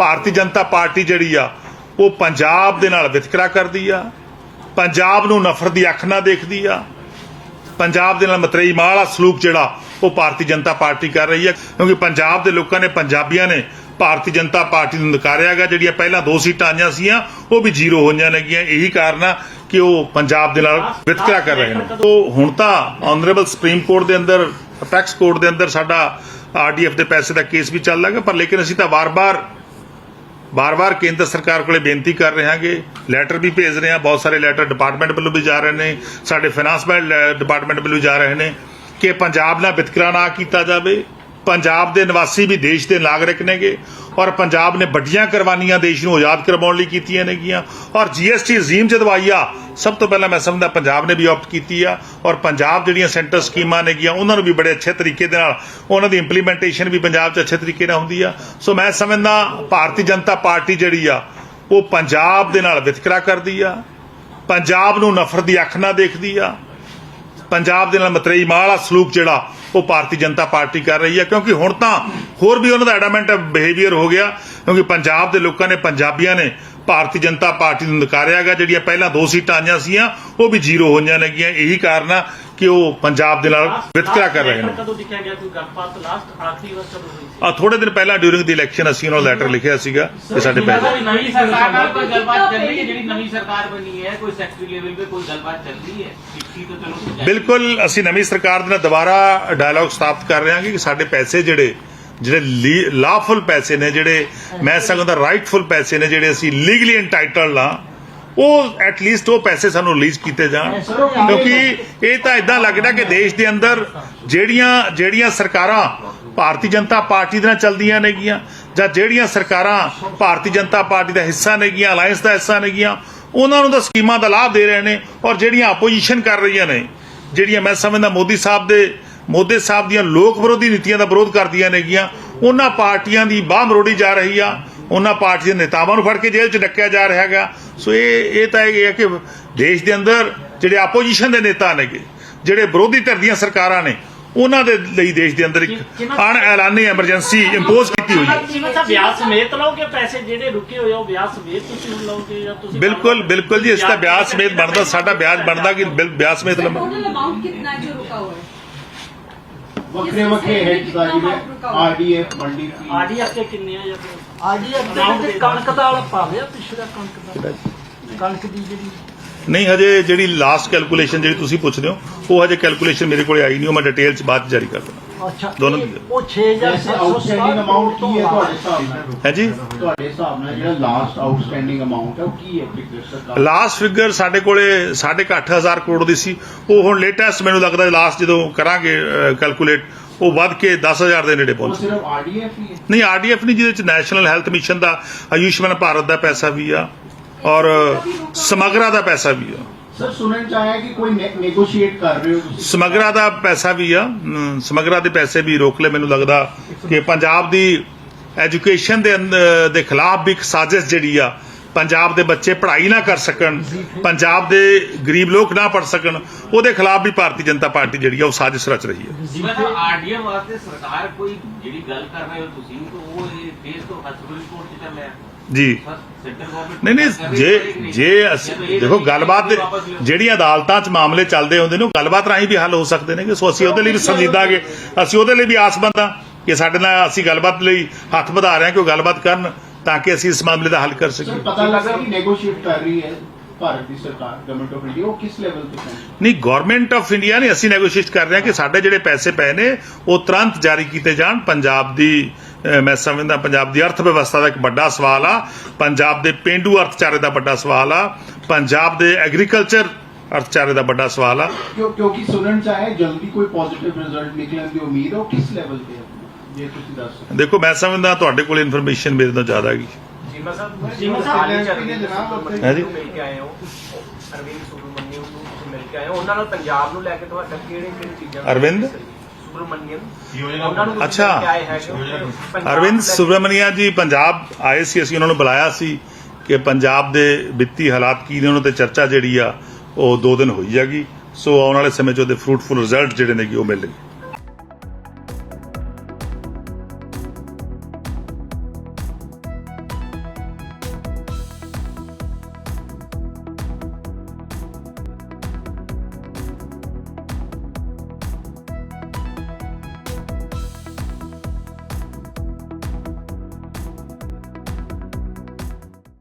Bharatiya Janata party ਜਿਹੜੀ ਆ, ਉਹ ਪੰਜਾਬ ਦੇ ਨਾਲ ਵਿਤਕਰਾ ਕਰਦੀ ਆ, ਪੰਜਾਬ ਨੂੰ ਨਫ਼ਰਤ ਦੀ ਅੱਖ ਨਾਲ ਦੇਖਦੀ ਆ, ਪੰਜਾਬ ਦੇ ਨਾਲ ਮਤਰੇਈ ਮਾਂ ਵਾਲਾ ਸਲੂਕ ਜਿਹੜਾ, ਉਹ ਭਾਰਤੀ ਜਨਤਾ ਪਾਰਟੀ ਕਰ ਰਹੀ ਹੈ ਕਿਉਂਕਿ ਪੰਜਾਬ ਦੇ ਲੋਕਾਂ ਨੇ, ਪੰਜਾਬੀਆਂ ਨੇ ਭਾਰਤੀ ਜਨਤਾ ਪਾਰਟੀ ਨੂੰ ਨਕਾਰਿਆ ਨਕਾਰਿਆਗਾ ਜਿਹੜੀਆਂ ਪਹਿਲਾਂ ਦੋ ਸੀਟਾਂ ਆਈਆਂ ਸੀਆਂ, ਉਹ ਵੀ ਜ਼ੀਰੋ ਹੋਈਆਂ ਨੇਗੀਆਂ। ਇਹੀ ਕਾਰਨ ਆ ਕਿ ਉਹ ਪੰਜਾਬ ਦੇ ਨਾਲ ਵਿਤਕਰਾ ਕਰ ਰਹੇ ਨੇ। ਉਹ ਹੁਣ ਤਾਂ ਆਨਰੇਬਲ ਸੁਪਰੀਮ ਕੋਰਟ ਦੇ ਅੰਦਰ ਅਪੈਕਸ ਕੋਰਟ ਦੇ ਅੰਦਰ ਸਾਡਾ ਆਰਡੀਐਫ ਦੇ ਪੈਸੇ ਦਾ ਕੇਸ ਵੀ ਚੱਲ ਰਿਹਾ ਪਰ ਲੇਕਿਨ ਅਸੀਂ ਤਾਂ ਵਾਰ-ਵਾਰ ਬਾਰ-ਬਾਰ ਕੇਂਦਰ ਸਰਕਾਰ ਕੋਲੇ ਬੇਨਤੀ ਕਰ ਰਹੇ ਹਾਂਗੇ ਲੈਟਰ ਵੀ ਭੇਜ ਰਹੇ ਹਾਂ, ਬਹੁਤ ਸਾਰੇ ਲੈਟਰ ਡਿਪਾਰਟਮੈਂਟ ਵੱਲੋਂ ਵੀ ਜਾ ਰਹੇ ਨੇ, ਸਾਡੇ ਫਾਈਨਾਂਸ ਡਿਪਾਰਟਮੈਂਟ ਵੱਲੋਂ ਵੀ ਜਾ ਰਹੇ ਨੇ, ਕਿ ਪੰਜਾਬ ਨਾਲ ਵਿਤਕਰਾ ਨਾ ਕੀਤਾ ਜਾਵੇ। ਪੰਜਾਬ ਦੇ ਨਿਵਾਸੀ ਵੀ ਦੇਸ਼ ਦੇ ਨਾਗਰਿਕ ਨੇਗੇ ਔਰ ਪੰਜਾਬ ਨੇ ਵੱਡੀਆਂ ਕੁਰਬਾਨੀਆਂ ਦੇਸ਼ ਨੂੰ ਆਜ਼ਾਦ ਕਰਵਾਉਣ ਲਈ ਕੀਤੀਆਂ ਨੇਗੀਆਂ। ਔਰ ਜੀਐਸਟੀ ਜ਼ੀਮ ਜਦ ਆਇਆ ਸਭ ਤੋਂ ਪਹਿਲਾਂ ਮੈਂ ਸਮਝਦਾ ਪੰਜਾਬ ਨੇ ਵੀ ਆਪਟ ਕੀਤੀ ਆ ਔਰ ਪੰਜਾਬ ਜਿਹੜੀਆਂ ਸੈਂਟਰ ਸਕੀਮਾਂ ਨੇਗੀਆਂ, ਉਹਨਾਂ ਨੂੰ ਵੀ ਬੜੇ ਅੱਛੇ ਤਰੀਕੇ ਦੇ ਨਾਲ, ਉਹਨਾਂ ਦੀ ਇੰਪਲੀਮੈਂਟੇਸ਼ਨ ਵੀ ਪੰਜਾਬ 'ਚ ਅੱਛੇ ਤਰੀਕੇ ਨਾਲ ਹੁੰਦੀ ਆ। ਸੋ ਮੈਂ ਸਮਝਦਾ ਭਾਰਤੀ ਜਨਤਾ ਪਾਰਟੀ ਜਿਹੜੀ ਆ, ਉਹ ਪੰਜਾਬ ਦੇ ਨਾਲ ਵਿਤਕਰਾ ਕਰਦੀ ਆ, ਪੰਜਾਬ ਨੂੰ ਨਫ਼ਰਤ ਦੀ ਅੱਖ ਨਾਲ ਦੇਖਦੀ ਆ ਪੰਜਾਬ ਦੇ ਨਾਲ ਮਤਰੇਈ ਮਾਂ ਵਾਲਾ ਸਲੂਕ ਜਿਹੜਾ, ਉਹ ਭਾਰਤੀ ਜਨਤਾ ਪਾਰਟੀ ਕਰ ਰਹੀ ਹੈ, ਕਿਉਂਕਿ ਹੁਣ ਤਾਂ ਹੋਰ ਵੀ ਉਹਨਾਂ ਦਾ ਐਡਾਮੈਂਟ ਬਿਹੇਵੀਅਰ ਹੋ ਗਿਆ, ਕਿਉਂਕਿ ਪੰਜਾਬ ਦੇ ਲੋਕਾਂ ਨੇ, ਪੰਜਾਬੀਆਂ ਨੇ ਭਾਰਤੀ ਜਨਤਾ ਪਾਰਟੀ ਨੂੰ ਨਕਾਰਿਆ ਗਿਆ ਜਿਹੜੀਆਂ ਪਹਿਲਾਂ ਦੋ ਸੀਟਾਂ ਆਈਆਂ ਸੀਆਂ, ਉਹ ਵੀ ਜ਼ੀਰੋ ਹੋਈਆਂ ਨੇਗੀਆਂ, ਇਹੀ ਕਾਰਨ ਆ ਕਿ ਉਹ ਪੰਜਾਬ ਦੇ ਨਾਲ ਵਿਤਕਰਾ ਕਰ ਰਹੇ ਨੇ? ਕਦੋਂ ਲਿਖਿਆ ਗਿਆ ਕੋਈ ਗੱਲਬਾਤ ਲਾਸਟ ਆਖਰੀ ਵਾਰ ਕਦੋਂ ਹੋਈ ਸੀ? ਆ ਥੋੜੇ ਦਿਨ ਪਹਿਲਾਂ ਡਿਊਰਿੰਗ ਦੀ ਇਲੈਕਸ਼ਨ ਅਸੀਂ ਉਹਨਾਂ ਨੂੰ ਲੈਟਰ ਲਿਖਿਆ ਸੀਗਾ ਕਿ ਸਾਡੇ ਪੈਸੇ ਨਵੀਂ ਸਰਕਾਰ ਨਾਲ ਕੋਈ ਗੱਲਬਾਤ ਚੱਲ ਰਹੀ ਹੈ? ਜਿਹੜੀ ਨਵੀਂ ਸਰਕਾਰ ਬਣੀ ਹੈ ਕੋਈ ਸੈਕਟਰੀ ਲੈਵਲ 'ਤੇ ਕੋਈ ਗੱਲਬਾਤ ਚੱਲ ਰਹੀ ਹੈ? ਚਿੱਠੀ ਤਾਂ ਚਲੋ ਬਿਲਕੁਲ ਅਸੀਂ ਨਵੀਂ ਸਰਕਾਰ ਦੇ ਨਾਲ ਦੁਬਾਰਾ ਡਾਇਲੌਗ ਸਥਾਪਿਤ ਕਰ ਰਹੇ ਹਾਂ ਕਿ ਸਾਡੇ ਪੈਸੇ ਜਿਹੜੇ ਜਿਹੜੇ ਲਾਫੁਲ ਪੈਸੇ ਨੇ ਜਿਹੜੇ ਮੈਂ ਸਕਦਾ ਰਾਈਟਫੁਲ ਪੈਸੇ ਨੇ ਜਿਹੜੇ ਅਸੀਂ ਲੀਗਲੀ ਐਂਟਾਈਟਲਡ ਆ ਉਹ ਐਟ ਲੀਸਟ ਉਹ ਪੈਸੇ ਸਾਨੂੰ ਰਿਲੀਜ਼ ਕੀਤੇ ਜਾਣ। ਕਿਉਂਕਿ ਇਹ ਤਾਂ ਇਦਾਂ ਲੱਗਦਾ ਕਿ ਦੇਸ਼ ਦੇ ਅੰਦਰ ਜਿਹੜੀਆਂ ਜਿਹੜੀਆਂ ਸਰਕਾਰਾਂ ਭਾਰਤੀ ਜਨਤਾ ਪਾਰਟੀ ਦੇ ਨਾਲ ਚੱਲਦੀਆਂ ਨੇਗੀਆਂ ਜਾਂ ਜਿਹੜੀਆਂ ਸਰਕਾਰਾਂ ਭਾਰਤੀ ਜਨਤਾ ਪਾਰਟੀ ਦਾ ਹਿੱਸਾ ਨੇਗੀਆਂ ਅਲਾਈਅੰਸ ਦਾ ਹਿੱਸਾ ਨੇਗੀਆਂ ਉਹਨਾਂ ਨੂੰ ਤਾਂ ਸਕੀਮਾਂ ਦਾ ਲਾਭ ਦੇ ਰਹੇ ਨੇ ਔਰ ਜਿਹੜੀਆਂ ਆਪੋਜੀਸ਼ਨ ਕਰ ਰਹੀਆਂ ਨੇ ਜਿਹੜੀਆਂ ਮੈਂ ਸਮਝਦਾ ਮੋਦੀ ਸਾਹਿਬ ਦੇ ਮੋਦੀ ਸਾਹਿਬ ਦੀਆਂ ਲੋਕ ਵਿਰੋਧੀ ਨੀਤੀਆਂ ਦਾ ਵਿਰੋਧ ਕਰਦੀਆਂ ਨੇਗੀਆਂ ਉਹਨਾਂ ਪਾਰਟੀਆਂ ਦੀ ਬਾਹ ਮਰੋੜੀ ਜਾ ਰਹੀ ਆ ਉਹਨਾਂ ਪਾਰਟੀਆਂ ਦੇ ਨੇਤਾਵਾਂ ਨੂੰ ਫੜ ਕੇ ਜੇਲ੍ਹ 'ਚ ਡੱਕਿਆ ਜਾ ਰਿਹਾ ਹੈਗਾ ਸੋ ਇਹ ਇਹ ਤਾਂ ਇਹ ਹੈ ਕਿ ਦੇਸ਼ ਦੇ ਅੰਦਰ ਜਿਹੜੇ ਆਪੋਜੀਸ਼ਨ ਦੇ ਨੇਤਾ ਨੇਗੇ ਜਿਹੜੇ ਵਿਰੋਧੀ ਧਿਰ ਦੀਆਂ ਸਰਕਾਰਾਂ ਨੇ ਉਹਨਾਂ ਦੇ ਲਈ ਦੇਸ਼ ਦੇ ਅੰਦਰ ਇੱਕ ਅਣ ਐਲਾਨੀ ਐਮਰਜੈਂਸੀ ਇੰਪੋਜ਼ ਕੀਤੀ ਹੋਈ ਹੈ। ਜਿਵੇਂ ਤਾਂ ਵਿਆਹ ਸਮੇਤ ਲਓਗੇ ਪੈਸੇ ਜਿਹੜੇ ਰੁਕੇ ਹੋਏ ਉਹ ਵਿਆਹ ਸਮੇਤ ਤੁਸੀਂ ਲਓਗੇ ਜਾਂ ਤੁਸੀਂ ਬਿਲਕੁਲ ਬਿਲਕੁਲ ਜੀ ਇਸ ਦਾ ਵਿਆਹ ਸਮੇਤ ਬਣਦਾ ਸਾਡਾ ਵਿਆਜ ਬਣਦਾ ਕਿ ਵਿਆਹ ਸਮੇਤ ਲਵਾਂ ਟੋਟਲ ਅਮਾਉਂਟ ਕਿੰਨਾ ਜੋ ਰੁਕਾ ਹੋਇਆ? ਹੈ ਵੱਖਰੇ ਵੱਖਰੇ ਹੈ ਸਾਰੀ ਆਰਡੀਐਫ ਮੰਡੀ ਆਰਡੀਐਫ ਕਿੰਨੇ ਆ ਜਾਂ ਆਰਡੀਐਫ ਕਣਕ ਦਾ ਵਾਲਾ ਪਾ ਲਿਆ ਪਿਛਲਾ ਕਣਕ ਦਾ। ਕਣਕ ਦੀ ਜਿਹੜੀ ਨਹੀਂ ਹਜੇ ਜਿਹੜੀ ਲਾਸਟ ਕੈਲਕੂਲੇਸ਼ਨ ਜਿਹੜੀ ਤੁਸੀਂ ਪੁੱਛਦੇ ਹੋ ਉਹ ਹਜੇ ਕੈਲਕੂਲੇਸ਼ਨ ਮੇਰੇ ਕੋਲੇ ਆਈ ਨਹੀਂ ਉਹ ਮੈਂ ਡਿਟੇਲ ਚ ਬਾਅਦ ਚ ਜਾਰੀ ਕਰ ਅੱਛਾ ਦੋਨੋਂ ਇਹ-। ਉਹ 6000 ਵੈਸੇ ਆਊਟਸਟੈਂਡਿੰਗ ਅਮਾਉਂਟ ਕੀ ਹੈ ਤੁਹਾਡੇ ਹਿਸਾਬ ਨਾਲ? ਹੈ ਜੀ? ਤੁਹਾਡੇ ਹਿਸਾਬ ਨਾਲ ਜਿਹੜਾ ਲਾਸਟ ਆਊਟਸਟੈਂਡਿੰਗ ਅਮਾਉਂਟ ਹੈ ਉਹ ਕੀ ਹੈ ਫਿਗਰ ਸਰਕਾਰ ਲਾਸਟ ਫਿਗਰ ਸਾਡੇ ਕੋਲੇ 8500 ਕਰੋੜ ਦੀ ਸੀ। ਉਹ ਹੁਣ ਲੇਟੈਸਟ ਮੈਨੂੰ ਲੱਗਦਾ ਲਾਸਟ ਜਦੋਂ ਕਰਾਂਗੇ ਕੈਲਕੂਲੇਟ ਉਹ ਵੱਧ ਕੇ 10000 ਦੇ ਨੇੜੇ ਉਹ ਪਹੁੰਚ ਸਿਰਫ ਆਰਡੀਐਫ ਹੀ ਹੈ? ਨਹੀਂ ਆਰਡੀਐਫ ਨਹੀਂ ਜਿਹਦੇ ਚ ਨੈਸ਼ਨਲ ਹੈਲਥ ਮਿਸ਼ਨ ਦਾ ਆਯੁਸ਼ਮਾਨ ਭਾਰਤ ਦਾ ਪੈਸਾ ਵੀ ਆ ਔਰ ਸਮਗਰਾ ਦਾ ਪੈਸਾ ਵੀ ਆ। ਸਰ ਸੁਣਨ ਚ ਆਇਆ ਕਿ ਕੋਈ ਨੈਗੋਸ਼ੀਏਟ ਕਰ ਰਹੇ ਹੋ ਤੁਸੀਂ? ਸਮਗਰਾ ਦਾ ਪੈਸਾ ਵੀ ਆ। ਸਮਗਰਾ ਦੇ ਪੈਸੇ ਵੀ ਰੋਕ ਲੈ ਮੈਨੂੰ ਲੱਗਦਾ ਕਿ ਪੰਜਾਬ ਦੀ ਐਜੂਕੇਸ਼ਨ ਦੇ ਦੇ ਖਿਲਾਫ ਵੀ ਇੱਕ ਸਾਜ਼ਿਸ਼ ਜਿਹੜੀ ਆ ਪੰਜਾਬ ਦੇ ਬੱਚੇ ਪੜ੍ਹਾਈ ਨਾ ਕਰ ਸਕਣ ਪੰਜਾਬ ਦੇ ਗਰੀਬ ਲੋਕ ਨਾ ਪੜ ਸਕਣ ਉਹਦੇ ਖਿਲਾਫ ਵੀ ਭਾਰਤੀ ਜਨਤਾ ਪਾਰਟੀ ਜਿਹੜੀ ਆ ਉਹ ਸਾਜ਼ਿਸ਼ ਰਚ ਰਹੀ ਹੈ ਜਿਵੇਂ ਆਰਡੀਐਮ ਵਾਸਤੇ ਸਰਕਾਰ ਕੋਈ ਜਿਹੜੀ ਗੱਲ ਕਰ ਰਹੇ ਹੋ ਤੁਸੀਂ ਤਾਂ ਉਹ ਇਹ ਦੇਸ਼ ਤੋਂ ਹਸਪੀਟਲ ਕੋਰਟ ਚ ਚੱਲ ਰਿਹਾ ਜੀ। ਨਹੀਂ ਨਹੀਂ ਜੇ ਜੇ ਅਸੀਂ ਦੇਖੋ ਗੱਲਬਾਤ ਦੇ- ਜਿਹੜੀਆਂ ਅਦਾਲਤਾਂ 'ਚ ਮਾਮਲੇ ਚੱਲਦੇ ਹੁੰਦੇ ਨੇ ਉਹ ਗੱਲਬਾਤ ਰਾਹੀਂ ਵੀ ਹੱਲ ਹੋ ਸਕਦੇ ਨੇ ਕਿ ਸੋ ਅਸੀਂ ਉਹਦੇ ਲਈ ਵੀ ਸੰਜੀਦਾਗੇ ਅਸੀਂ ਉਹਦੇ ਲਈ ਵੀ ਆਸਬੰਦ ਹਾਂ ਕਿ ਸਾਡੇ ਨਾਲ ਅਸੀਂ ਗੱਲਬਾਤ ਲਈ ਹੱਥ ਵਧਾ ਰਹੇ ਹਾਂ ਕਿ ਉਹ ਗੱਲਬਾਤ ਕਰਨ ਤਾਂ ਕਿ ਅਸੀਂ ਇਸ ਮਾਮਲੇ ਦਾ ਹੱਲ ਕਰ ਸਰ ਸਕੀਏ ਪਤਾ ਲੱਗਾ ਕਿ ਨੈਗੋਸ਼ੀਏਟ ਕਰ ਰਹੀ ਹੈ ਭਾਰਤ ਦੀ ਸਰਕਾਰ ਗਵਰਨਮੈਂਟ ਆਫ ਇੰਡੀਆ ਉਹ ਕਿਸ ਲੈਵਲ ਤੇ ਪਹੁੰਚੀ ਨਹੀਂ ਗਵਰਨਮੈਂਟ ਆਫ ਇੰਡੀਆ ਨੇ ਅਸੀਂ ਨੈਗੋਸ਼ੀਏਟ ਕਰ ਰਹੇ ਹਾਂ ਕਿ ਸਾਡੇ ਜਿਹੜੇ ਪੈਸੇ ਪਏ ਨੇ ਉਹ ਤੁਰੰਤ ਜਾਰੀ ਕੀਤੇ ਜਾਣ ਪੰਜਾਬ ਦੀ ਮੈਂ ਸਮਝਦਾ ਪੰਜਾਬ ਦੀ ਅਰਥ ਵਿਵਸਥਾ ਦਾ ਇੱਕ ਵੱਡਾ ਸਵਾਲ ਆ। ਪੰਜਾਬ ਦੇ ਪਿੰਡੂ ਅਰਥਚਾਰੇ ਦਾ ਵੱਡਾ ਸਵਾਲ ਆ। ਪੰਜਾਬ ਦੇ ਐਗਰੀਕਲਚਰ ਅਰਥਚਾਰੇ ਦਾ ਵੱਡਾ ਸਵਾਲ ਆ। ਕਿਉਂ ਕਿਉਂਕਿ ਸੁਣਨ ਚ ਆਇਆ ਜਲਦੀ ਕੋਈ ਪੋਜ਼ਿਟਿਵ ਰਿਜ਼ਲਟ ਨਿਕਲਣ ਦੀ ਉਮੀਦ ਹੈ ਕਿਸ ਲੈਵਲ ਤੇ ਹੈ? ਜੇ ਤੁਸੀਂ ਦੱਸ ਸਕਦੇ ਦੇਖੋ ਮੈਂ ਸਮਝਦਾ ਤੁਹਾਡੇ ਕੋਲ ਇਨਫੋਰਮੇਸ਼ਨ ਮੇਰੇ ਤੋਂ ਜ਼ਿਆਦਾ ਹੈਗੀ। ਜੀਮਾ ਸਾਹਿਬ ਜੀਮਾ ਸਾਹਿਬ, ਹਾਲੇ ਜਨਾਬ ਉੱਥੇ ਹੈ ਜੀ ਮਿਲ ਕੇ ਆਏ ਹੋ। ਅਰਵਿੰਦ ਸੁਬਰਮਨੀਅਮ ਨੂੰ ਤੁਸੀਂ ਮਿਲ ਕੇ ਆਏ ਹੋ। ਉਹਨਾਂ ਨਾਲ ਪੰਜਾਬ ਨੂੰ ਲੈ ਕੇ ਤੁਹਾਡਾ ਕਿਹੜੇ ਕਿਹੜੇ ਚੀਜ਼ਾਂ ਅਰਵਿੰਦ? ਸੁਬਰਮਨੀਅਮ। ਉਹਨਾਂ ਨੂੰ ਅੱਛਾ। ਆਏ ਹੈਗੇ ਅਰਵਿੰਦ ਸੁਬਰਮਨੀਆ ਜੀ ਪੰਜਾਬ ਆਏ ਸੀ ਅਸੀਂ ਉਹਨਾਂ ਨੂੰ ਬੁਲਾਇਆ ਸੀ ਕਿ ਪੰਜਾਬ ਦੇ ਵਿੱਤੀ ਹਾਲਾਤ ਕੀ ਨੇ ਉਹਨਾਂ ਤੇ ਚਰਚਾ ਜਿਹੜੀ ਆ ਉਹ ਦੋ ਦਿਨ ਹੋਈ ਜਾਗੀ ਸੋ ਆਉਣ ਵਾਲੇ ਸਮੇਂ 'ਚ ਉਹਦੇ ਫਰੂਟਫੁਲ ਰਿਜ਼ਲਟ ਜਿਹੜੇ ਨੇ ਕਿ ਉਹ ਮਿਲਣਗੇ।